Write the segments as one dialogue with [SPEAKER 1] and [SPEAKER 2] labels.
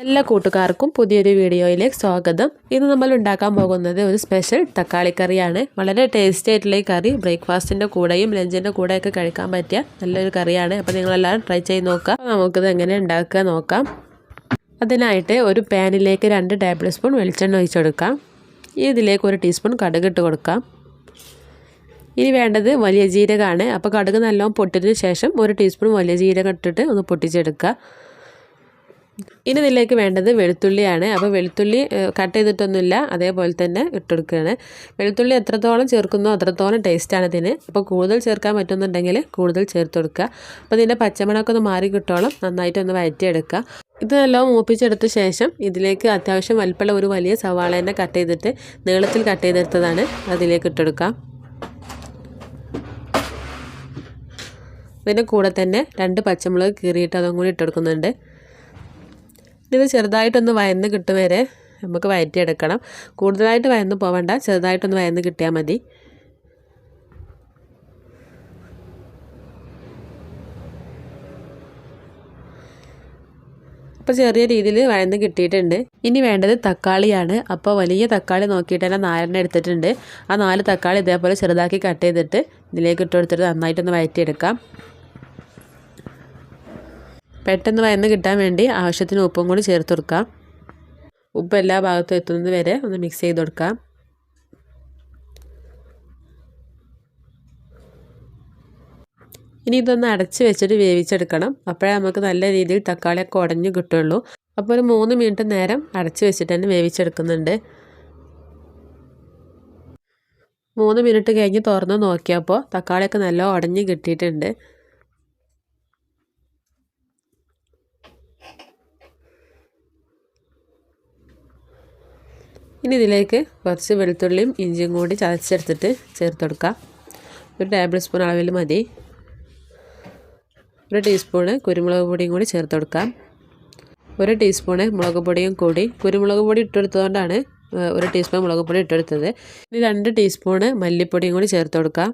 [SPEAKER 1] എല്ലാ കൂട്ടുകാർക്കും പുതിയൊരു വീഡിയോയിലേക്ക് സ്വാഗതം. ഇന്ന് നമ്മൾ ഉണ്ടാക്കാൻ പോകുന്നത് ഒരു സ്പെഷ്യൽ തക്കാളി കറിയാണ്. വളരെ ടേസ്റ്റി ആയിട്ടുള്ള ഈ കറി. ബ്രേക്ക്ഫാസ്റ്റിന്റെ കൂടെയും ലഞ്ചിന്റെ കൂടെയൊക്കെ കഴിക്കാൻ പറ്റിയ നല്ലൊരു കറിയാണ്. അപ്പോൾ നിങ്ങളെല്ലാവരും ട്രൈ ചെയ്ത് നോക്കാം നമുക്കിത് എങ്ങനെ ഉണ്ടാക്കുക നോക്കാം. അതിനായിട്ട് ഒരു പാനിലേക്ക് രണ്ട് ടേബിൾ സ്പൂൺ വെളിച്ചെണ്ണ ഒഴിച്ചെടുക്കാം ഇതിലേക്ക് ഒരു ടീസ്പൂൺ കടുക് ഇട്ട് കൊടുക്കാം. ഇനി വേണ്ടത് വലിയ ജീരകമാണ്. അപ്പോൾ കടുക് നല്ലോണം പൊട്ടിയതിന് ശേഷം ഒരു ടീസ്പൂൺ വലിയ ജീരകം ഇട്ടിട്ട് ഒന്ന് പൊട്ടിച്ചെടുക്കുക. ഇനി ഇതിലേക്ക് വേണ്ടത് വെളുത്തുള്ളിയാണ്. അപ്പോൾ വെളുത്തുള്ളി കട്ട് ചെയ്തിട്ടൊന്നുമില്ല. അതേപോലെ തന്നെ ഇട്ടെടുക്കുകയാണ്. വെളുത്തുള്ളി എത്രത്തോളം ചേർക്കുന്നോ അത്രത്തോളം ടേസ്റ്റാണ് ഇതിന്. അപ്പോൾ കൂടുതൽ ചേർക്കാൻ പറ്റുന്നുണ്ടെങ്കിൽ കൂടുതൽ ചേർത്ത് കൊടുക്കുക അപ്പോൾ ഇതിന്റെ പച്ചമണമൊക്കെ ഒന്ന് മാറി കിട്ടോളം. നന്നായിട്ടൊന്ന് വഴറ്റിയെടുക്കുക ഇത് നല്ലോണം മൂപ്പിച്ചെടുത്ത ശേഷം ഇതിലേക്ക് അത്യാവശ്യം വലിപ്പമുള്ള ഒരു വലിയ സവാള തന്നെ കട്ട് ചെയ്തിട്ട് നീളത്തിൽ കട്ട് ചെയ്തെടുത്തതാണ് അതിലേക്ക് ഇട്ടെടുക്കാം ഇതിന്റെ കൂടെ തന്നെ രണ്ട് പച്ചമുളക് കീറിയിട്ട് അതും കൂടി ഇട്ടെടുക്കുന്നുണ്ട്. ഇത് ചെറുതായിട്ടൊന്ന് വയന്ന് കിട്ടും വരെ നമുക്ക് വയറ്റിയെടുക്കണം. കൂടുതലായിട്ട് വയന്ന് പോവണ്ട ചെറുതായിട്ടൊന്ന് വയന്ന് കിട്ടിയാൽ മതി. അപ്പോൾ ചെറിയ രീതിയിൽ വഴന്ന് കിട്ടിയിട്ടുണ്ട്. ഇനി വേണ്ടത് തക്കാളിയാണ്. അപ്പോൾ വലിയ തക്കാളി നോക്കിയിട്ട് തന്നെ നാലെണ്ണം എടുത്തിട്ടുണ്ട്. ആ നാല് തക്കാളി ഇതേപോലെ ചെറുതാക്കി കട്ട് ചെയ്തിട്ട് ഇതിലേക്ക് ഇട്ട് കൊടുത്തിട്ട് നന്നായിട്ടൊന്ന് വഴറ്റിയെടുക്കാം പെട്ടെന്ന് വയന്ന് കിട്ടാൻ വേണ്ടി ആവശ്യത്തിന് ഉപ്പും കൂടി ചേർത്ത് കൊടുക്കാം. ഉപ്പ് എല്ലാ ഭാഗത്തും എത്തുന്നത് വരെ ഒന്ന് മിക്സ് ചെയ്ത് കൊടുക്കാം. ഇനി ഇതൊന്ന് അടച്ച് വെച്ചിട്ട് വേവിച്ചെടുക്കണം. അപ്പോഴേ നമുക്ക് നല്ല രീതിയിൽ തക്കാളിയൊക്കെ ഉടഞ്ഞു കിട്ടുള്ളൂ. അപ്പോൾ ഒരു മൂന്ന് മിനിറ്റ് നേരം അടച്ച് വെച്ചിട്ട് തന്നെ വേവിച്ചെടുക്കുന്നുണ്ട്. മൂന്ന് മിനിറ്റ് കഴിഞ്ഞ് തുറന്ന് നോക്കിയപ്പോൾ തക്കാളിയൊക്കെ നല്ല ഉടഞ്ഞ് കിട്ടിയിട്ടുണ്ട്. ഇനി ഇതിലേക്ക് കുറച്ച് വെളുത്തുള്ളിയും ഇഞ്ചിയും കൂടി ചതച്ചെടുത്തിട്ട് ചേർത്ത് കൊടുക്കാം ഒരു ടേബിൾ സ്പൂൺ അളവിൽ മതി. ഒരു ടീസ്പൂണ് കുരുമുളക് പൊടിയും കൂടി ചേർത്ത് കൊടുക്കാം ഒരു ടീസ്പൂണ് മുളക് പൊടിയും കൂടി. കുരുമുളക് പൊടി ഇട്ടെടുത്തതുകൊണ്ടാണ് ഒരു ടീസ്പൂൺ മുളക് പൊടി ഇട്ടെടുത്തത്. ഇനി രണ്ട് ടീസ്പൂണ് മല്ലിപ്പൊടിയും കൂടി ചേർത്ത് കൊടുക്കാം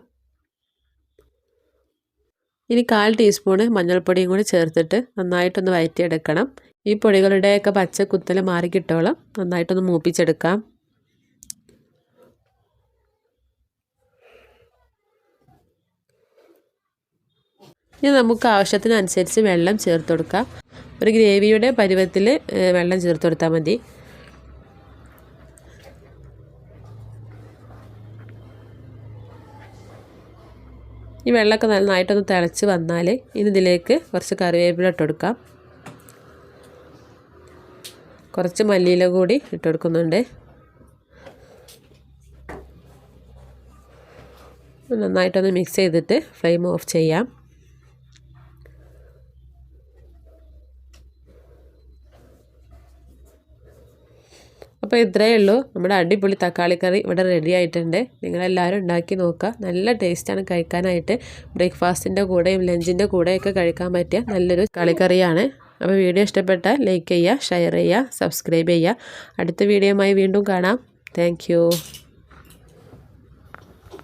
[SPEAKER 1] ഇനി കാൽ ടീസ്പൂണ് മഞ്ഞൾപ്പൊടിയും കൂടി ചേർത്തിട്ട് നന്നായിട്ടൊന്ന് വഴറ്റിയെടുക്കണം ഈ പൊടികളുടെയൊക്കെ പച്ച കുത്തൽ മാറി കിട്ടോളം നന്നായിട്ടൊന്ന് മൂപ്പിച്ചെടുക്കാം. ഇനി നമുക്ക് ആവശ്യത്തിനനുസരിച്ച് വെള്ളം ചേർത്ത് കൊടുക്കാം. ഒരു ഗ്രേവിയുടെ പരുവത്തിൽ വെള്ളം ചേർത്ത് കൊടുത്താൽ മതി. ഈ വെള്ളമൊക്കെ നന്നായിട്ടൊന്ന് തിളച്ച് വന്നാൽ ഇനി ഇതിലേക്ക് കുറച്ച് കറിവേപ്പില ഇട്ട് കൊടുക്കാം. കുറച്ച് മല്ലിയില കൂടി ഇട്ട് കൊടുക്കുന്നുണ്ട്. നന്നായിട്ടൊന്ന് മിക്സ് ചെയ്തിട്ട് ഫ്ലെയിം ഓഫ് ചെയ്യാം. അപ്പോൾ ഇത്രയേ ഉള്ളൂ. നമ്മുടെ അടിപൊളി തക്കാളി കറി ഇവിടെ റെഡി ആയിട്ടുണ്ട്. നിങ്ങളെല്ലാവരും ഉണ്ടാക്കി നോക്കുക. നല്ല ടേസ്റ്റാണ് കഴിക്കാനായിട്ട്. ബ്രേക്ക്ഫാസ്റ്റിന്റെ കൂടെയും ലഞ്ചിന്റെ കൂടെയൊക്കെ കഴിക്കാൻ പറ്റിയ നല്ലൊരു കളിക്കറിയാണ് അപ്പോൾ വീഡിയോ ഇഷ്ടപ്പെട്ടാൽ ലൈക്ക് ചെയ്യുക ഷെയർ ചെയ്യുക സബ്സ്ക്രൈബ് ചെയ്യുക. അടുത്ത വീഡിയോയുമായി വീണ്ടും കാണാം. താങ്ക്